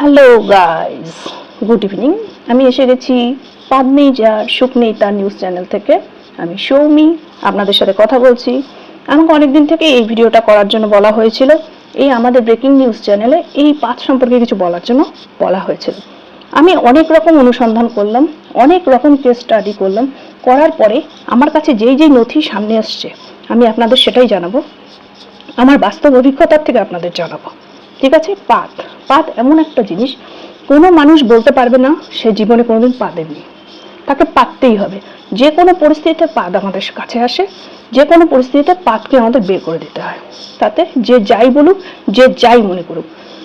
Hello guys good evening আমি এসে গেছি পাদনেই যা সুখ নেই তার নিউজ চ্যানেল থেকে। আমি সৌমি, আপনাদের সাথে কথা বলছি। আমাকে অনেকদিন থেকে এই ভিডিওটা করার জন্য বলা হয়েছিল। এই আমাদের ব্রেকিং নিউজ চ্যানেলে এই পাঠ সম্পর্কে কিছু বলার জন্য বলা হয়েছিল। আমি অনেক রকম অনুসন্ধান করলাম, অনেক রকম কেস স্টাডি করলাম। করার পরে আমার কাছে যেই যেই নথি সামনে আসছে, আমি আপনাদের সেটাই জানাব। আমার বাস্তব অভিজ্ঞতার থেকে আপনাদের জানাব। ঠিক আছে? পাত। পাত এমন একটা জিনিস, কোনো মানুষ বলতে পারবে না, সে জীবনে কোনোদিন পা দেয়নি। তাকে পাততেই হবে। যে কোনো পরিস্থিতিতে পাত আমাদের কাছে আসে, যে কোনো পরিস্থিতিতে পাতকে আমাদের বের করে দিতে হয়। তাতে যে যাই বলুক, যে যাই মনে করুক।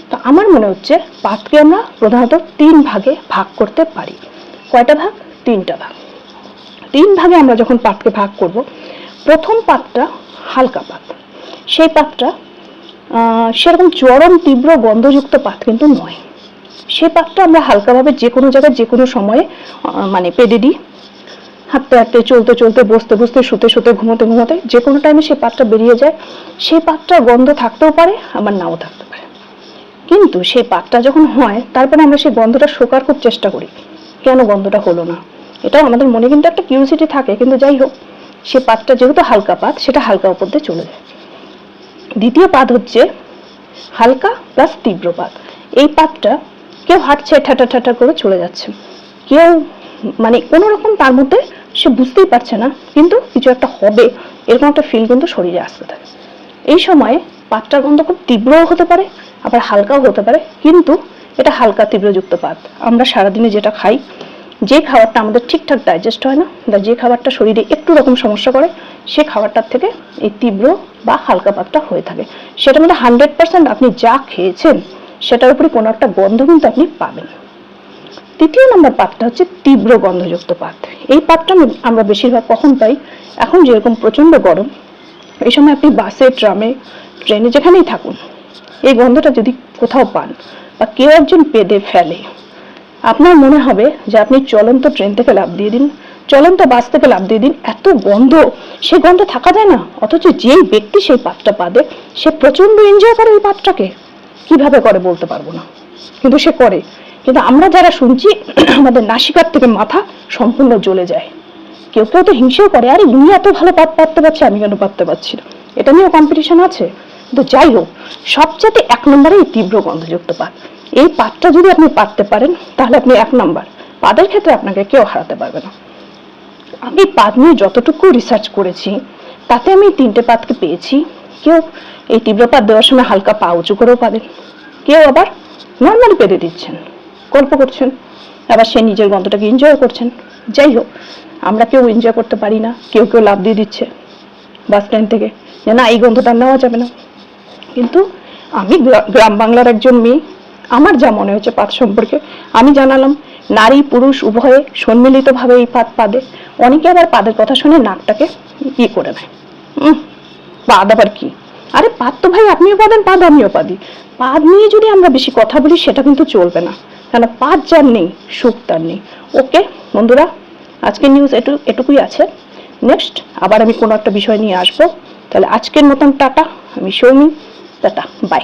তো আমার মনে হচ্ছে পাতকে আমরা প্রধানত তিন ভাগে ভাগ করতে পারি। কয়টা ভাগ? তিনটা ভাগ। তিন ভাগে আমরা যখন পাতকে ভাগ করব, প্রথম পাতটা হালকা পাত। সেই পাতটা সেরকম চরম, তীব্র গন্ধযুক্ত পাত কিন্তু নয়। সেই পাতটা আমরা হালকাভাবে যে কোনো জায়গায়, যে কোনো সময়ে মানে পেডে দিই। হাঁটতে হাঁটতে, চলতে চলতে, বসতে বসতে, শুতে শুতে, ঘুমোতে ঘুমোতে যে কোনো টাইমে সেই পাতটা বেরিয়ে যায়। সেই পাতটা গন্ধ থাকতেও পারে, আবার নাও থাকতে পারে। কিন্তু সেই পাতটা যখন হয়, তারপরে আমরা সেই গন্ধটা শোকার খুব চেষ্টা করি। কেন গন্ধটা হলো না? এটাও আমাদের মনে কিন্তু একটা কিউরিসিটি থাকে, কিন্তু যাই হোক, সে পাতটা যেহেতু হালকা পাত, সেটা হালকা উপর দিয়ে চলে যায়। দ্বিতীয় পাত হচ্ছে হালকা প্লাস তীব্র পাত এই পাতটা কেউ হাঁটছে ঠাটা ঠাটা করে চলে যাচ্ছে। কেউ মানে কোনো রকম তার মধ্যে সে বুঝতেই পারছে না, কিন্তু কিছু একটা হবে, এরকম একটা ফিল কিন্তু শরীরে আসতে থাকে। এই সময়ে পাতটার গন্ধ খুব তীব্রও হতে পারে, আবার হালকাও হতে পারে, কিন্তু এটা হালকা তীব্রযুক্ত পাত আমরা সারাদিনে যেটা খাই যে খাবারটা আমাদের ঠিকঠাক ডাইজেস্ট হয় না বা যে খাবারটা শরীরে একটু রকম সমস্যা করে, সে খাবারটার থেকে এই তীব্র বা হালকা পাতটা হয়ে থাকে। সেটার মধ্যে হান্ড্রেড পার্সেন্ট আপনি যা খেয়েছেন, সেটার উপরে কোনো একটা গন্ধ কিন্তু আপনি পাবেন। তৃতীয় নম্বর পাতটা হচ্ছে তীব্র গন্ধযুক্ত পাত। এই পাতটা আমরা বেশিরভাগ কখন পাই? এখন যেরকম প্রচণ্ড গরম, এই সময় আপনি বাসে, ট্রামে, ট্রেনে যেখানেই থাকুন, এই গন্ধটা যদি কোথাও পান বা কেউ একজন পেদে ফেলে আপনার মনে হবে যে আপনি চলন্ত ট্রেন থেকে লাভ দিয়ে দিন, চলন্ত বাস থেকে লাভ দিয়ে দিন, এত গন্ধ। সে গন্ধ থাকা যায় না, অথচ যেই ব্যক্তি সেই পাতটা পাদে সে প্রচণ্ড এনজয় করে এই পাতটাকে কীভাবে করে বলতে পারব না। কিন্তু সে করে। কিন্তু আমরা যারা শুনছি, আমাদের নাসিকার থেকে মাথা সম্পূর্ণ জ্বলে যায়। কেউ কেউ তো হিংসেও করে, আরে তুমি এত ভালো পাত পাততে পারছে, আমি কেন পাততে পারছি না? এটা নিয়েও কম্পিটিশন আছে। কিন্তু যাই হোক সবচেয়ে এক নম্বরে এই তীব্র গন্ধযুক্ত পাত। এই পাতটা যদি আপনি পাততে পারেন, তাহলে আপনি এক নম্বর। পাদের ক্ষেত্রে আপনাকে কেউ হারাতে পারবে না। আমি পাত নিয়ে যতটুকু রিসার্চ করেছি, তাতে আমি তিনটে পাতকে পেয়েছি। কেউ এই তীব্র পাত দেওয়ার সময় হালকা পা উঁচু করেও পাবেন কেউ আবার নর্মালি পেতে দিচ্ছেন, গল্প করছেন। আবার সে নিজের গন্ধটাকে এনজয় করছেন। যাই হোক, আমরা কেউ এনজয় করতে পারি না, কেউ কেউ লাভ দিয়ে দিচ্ছে বাস স্ট্যান্ড থেকে যে না, এই গন্ধটা নেওয়া যাবে না। কিন্তু আমি গ্রা- গ্রাম বাংলার একজন মেয়ে আমার যা মনে হচ্ছে পাত সম্পর্কে, আমি জানালাম, নারী, পুরুষ, উভয়ে সম্মিলিতভাবে এই পাত পাদে। অনেকে আবার পাদের কথা শুনে নাকটাকে ইয়ে করে নেয় পাদ আবার কি? আরে পাদ তো ভাই, আপনিও পাবেন পাদ আমিও পাদি। পাদ নিয়ে যদি আমরা বেশি কথা বলি, সেটা কিন্তু চলবে না। কেন, পাদ যার নেই, সুখ তার নেই। ওকে, বন্ধুরা, আজকের নিউজ এটু, এটুকুই আছে। নেক্সট আবার আমি কোনো একটা বিষয় নিয়ে আসব। তাহলে আজকের মতন টাটা, আমি সৌমি, টাটা বাই